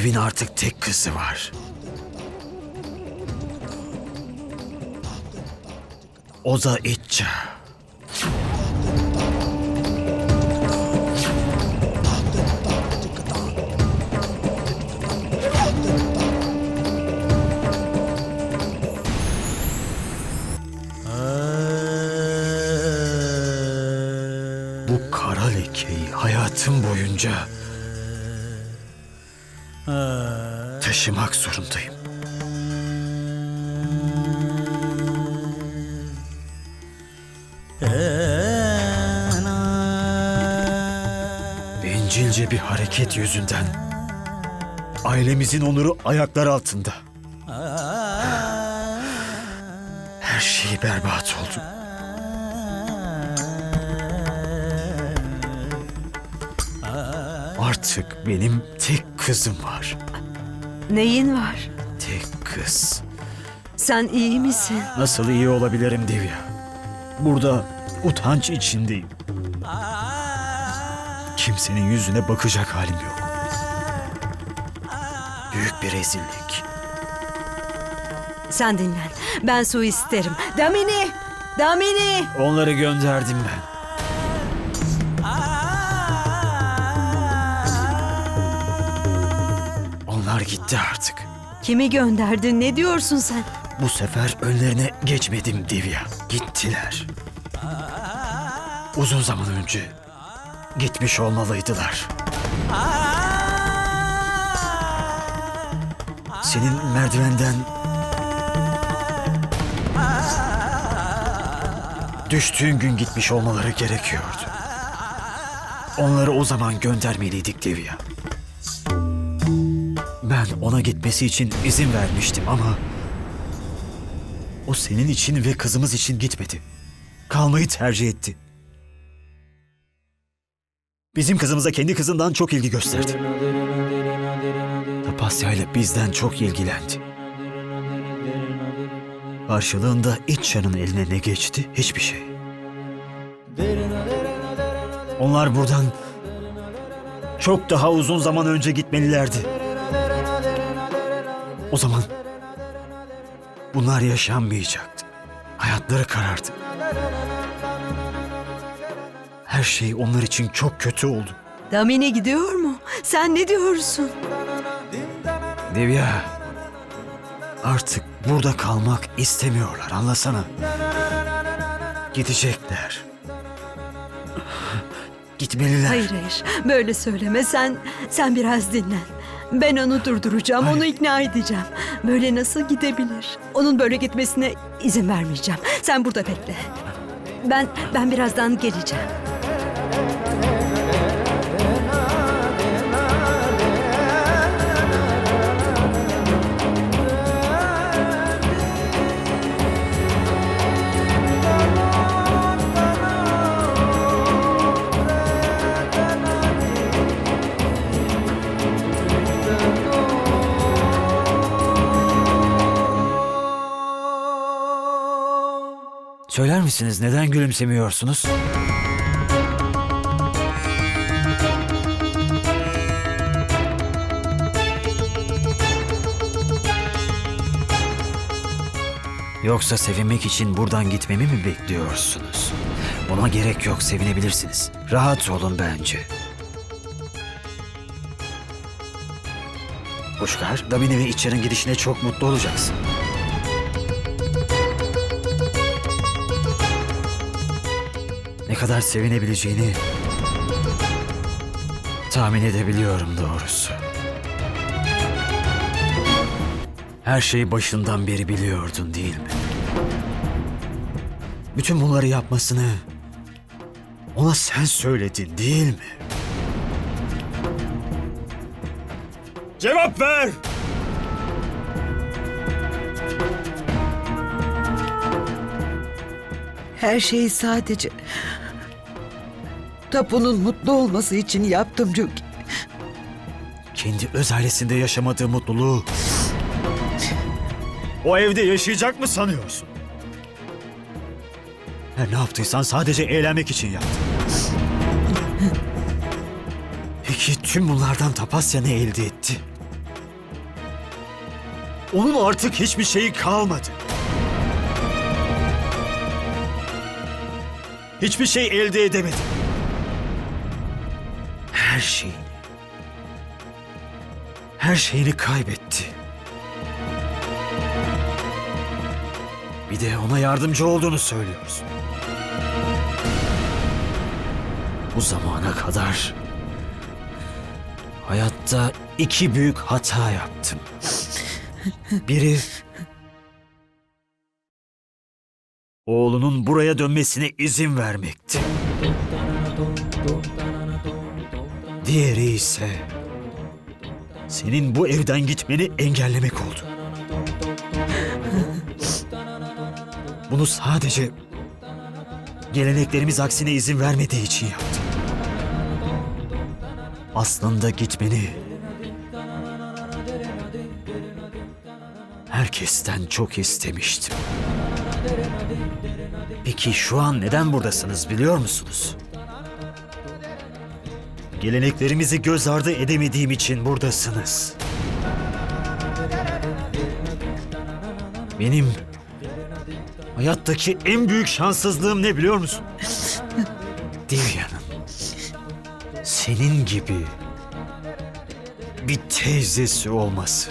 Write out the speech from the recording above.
evin artık tek kızı var. O da İtça. Bu kara lekeyi hayatım boyunca taşımak zorundayım. Bencilce bir hareket yüzünden ailemizin onuru ayaklar altında. Her şey berbat oldu. Artık benim tek kızım var. Neyin var? Tek kız. Sen iyi misin? Nasıl iyi olabilirim Divya? Burada utanç içindeyim. Kimsenin yüzüne bakacak halim yok. Büyük bir rezillik. Sen dinlen. Ben su isterim. Damini! Damini! Onları gönderdim ben. Onlar gitti artık. Kimi gönderdin? Ne diyorsun sen? Bu sefer önlerine geçmedim Divya. Gittiler. Uzun zaman önce gitmiş olmalıydılar. Senin merdivenden düştüğün gün gitmiş olmaları gerekiyordu. Onları o zaman göndermeliydik Divya. Ben ona gitmesi için izin vermiştim ama o senin için ve kızımız için gitmedi. Kalmayı tercih etti. Bizim kızımıza kendi kızından çok ilgi gösterdi. Tapasya ile bizden çok ilgilendi. Karşılığında İtça'nın eline ne geçti? Hiçbir şey. Onlar buradan çok daha uzun zaman önce gitmelilerdi. O zaman bunlar yaşanmayacaktı. Hayatları karardı. Her şey onlar için çok kötü oldu. Damini gidiyor mu? Sen ne diyorsun? Devya, artık burada kalmak istemiyorlar anlasana. Gidecekler. Gitmeliler. Hayır hayır. Böyle söyleme. Sen sen biraz dinlen. Ben onu durduracağım. Onu ikna edeceğim. Böyle nasıl gidebilir? Onun böyle gitmesine izin vermeyeceğim. Sen burada bekle. Ben ben birazdan geleceğim. Söyler misiniz neden gülümsemiyorsunuz? Yoksa sevinmek için buradan gitmemi mi bekliyorsunuz? Buna gerek yok, sevinebilirsiniz. Rahat olun bence. Kuşkar, Davine ve İçer'in gidişine çok mutlu olacaksın. Kadar sevinebileceğini tahmin edebiliyorum doğrusu. Her şeyi başından beri biliyordun değil mi? Bütün bunları yapmasını ona sen söyledin değil mi? Cevap ver! Her şeyi sadece Tapu'nun mutlu olması için yaptım Jogi. Kendi öz ailesinde yaşamadığı mutluluğu o evde yaşayacak mı sanıyorsun? Her ne yaptıysan sadece eğlenmek için yaptın. Peki tüm bunlardan Tapasya ne elde etti? Onun artık hiçbir şeyi kalmadı. Hiçbir şey elde edemedi. Her şeyini. Her şeyini kaybetti. Bir de ona yardımcı olduğunu söylüyorsun. Bu zamana kadar hayatta iki büyük hata yaptım. Biri oğlunun buraya dönmesine izin vermekti. Diğeri ise senin bu evden gitmeni engellemek oldu. Bunu sadece geleneklerimiz aksine izin vermediği için yaptım. Aslında gitmeni herkesten çok istemiştim. Peki şu an neden buradasınız biliyor musunuz? Geleneklerimizi göz ardı edemediğim için buradasınız. Benim hayattaki en büyük şanssızlığım ne biliyor musun? Divya'nın senin gibi bir teyzesi olması.